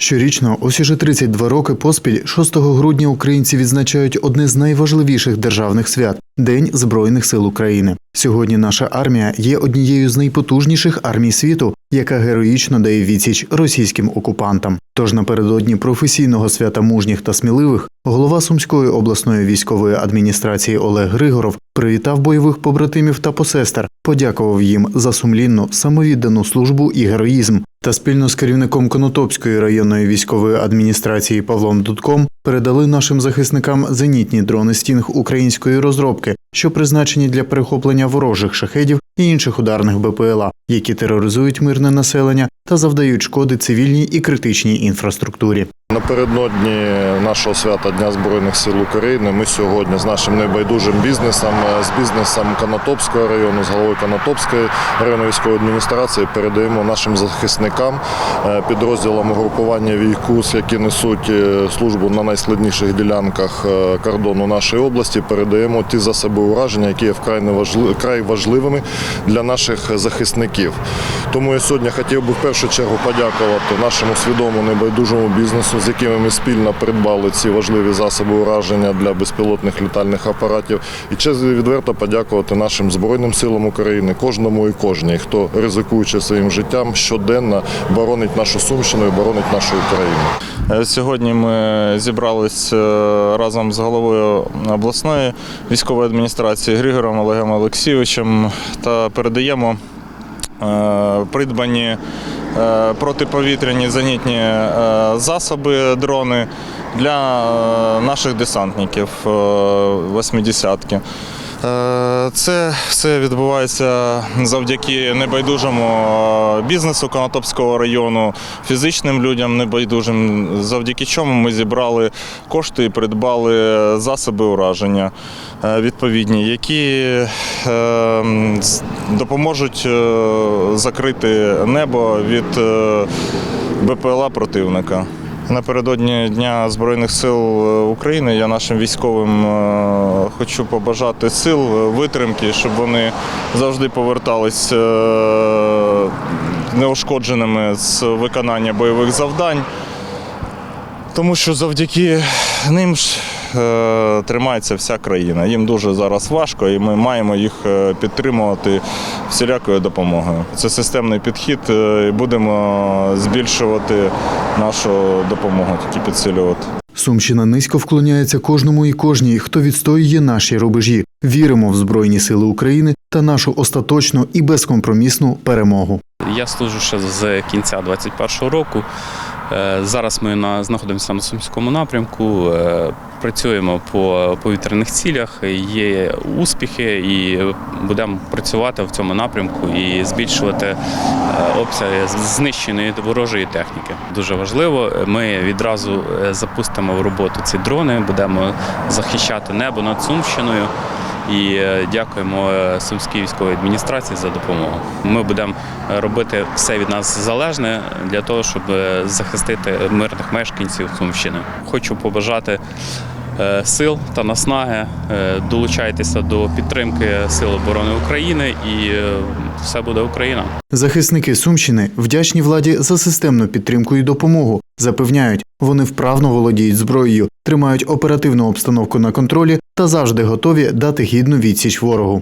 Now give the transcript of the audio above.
Щорічно, ось уже 32 роки поспіль, 6 грудня українці відзначають одне з найважливіших державних свят День Збройних сил України. Сьогодні наша армія є однією з найпотужніших армій світу, яка героїчно дає відсіч російським окупантам. Тож напередодні професійного свята мужніх та сміливих голова Сумської обласної військової адміністрації Олег Григоров привітав бойових побратимів та посестер, подякував їм за сумлінну, самовіддану службу і героїзм. Та спільно з керівником Конотопської районної військової адміністрації Павлом Дудком передали нашим захисникам зенітні дрони стінг української розробки, що призначені для перехоплення ворожих шахедів і інших ударних БПЛА, які тероризують мирне населення та завдають шкоди цивільній і критичній інфраструктурі. Напередодні нашого свята Дня Збройних сил України ми сьогодні з нашим небайдужим бізнесом, е, з бізнесом Конотопського району, з головою Конотопської районної військової адміністрації передаємо нашим захисникам, е, підрозділам угрупування війкус, які несуть е, службу на найскладніших ділянках кордону нашої області. Передаємо ті засоби ураження, які є вкрай важливими для наших захисників. Тому я сьогодні хотів би в першу чергу подякувати нашому свідомому небайдужому бізнесу, з якими ми спільно придбали ці важливі засоби ураження для безпілотних літальних апаратів. І чесно відверто подякувати нашим Збройним силам України, кожному і кожній, хто ризикуючи своїм життям щоденно боронить нашу Сумщину і боронить нашу Україну. Е, Сьогодні ми зібрались е, разом з головою обласної військової адміністрації Григором Олегом Олексійовичем та передаємо придбані е, протиповітряні зенітні е, засоби, дрони для е, наших десантників е, восьмидесятки. Е, Це все відбувається завдяки небайдужому е, бізнесу Конотопського району, фізичним людям небайдужим, завдяки чому ми зібрали кошти і придбали засоби ураження е, відповідні, які е, допоможуть е, закрити небо від е, БПЛА противника. Напередодні Дня Збройних сил е, України я нашим військовим е, хочу побажати сил, е, витримки, щоб вони завжди повертались неушкодженими з виконання бойових завдань. Тому що завдяки ним ж тримається вся країна. Їм дуже зараз важко, і ми маємо їх е, підтримувати всілякою допомогою. Це системний підхід, е, і будемо збільшувати нашу допомогу, тільки підсилювати. Сумщина низько вклоняється кожному і кожній, хто відстоює наші рубежі. Віримо в Збройні Сили України та нашу остаточну і безкомпромісну перемогу. Я служу ще з кінця 21-го року. Е, Зараз ми знаходимося на Сумському напрямку, е, працюємо по повітряних цілях, є успіхи і будемо працювати в цьому напрямку і збільшувати обсяг обсяги знищеної ворожої техніки. Дуже важливо. Ми відразу е, запустимо в роботу ці дрони, будемо захищати небо над Сумщиною. І е, дякуємо е, Сумській військовій адміністрації за допомогу. Ми будемо робити все від нас залежне для того, щоб е, захистити мирних мешканців Сумщини. Хочу побажати сил та наснаги. Долучайтеся до підтримки Сил оборони України і все буде Україна. Захисники Сумщини вдячні владі за системну підтримку і допомогу. Запевняють, вони вправно володіють зброєю, тримають оперативну обстановку на контролі та завжди готові дати гідну відсіч ворогу.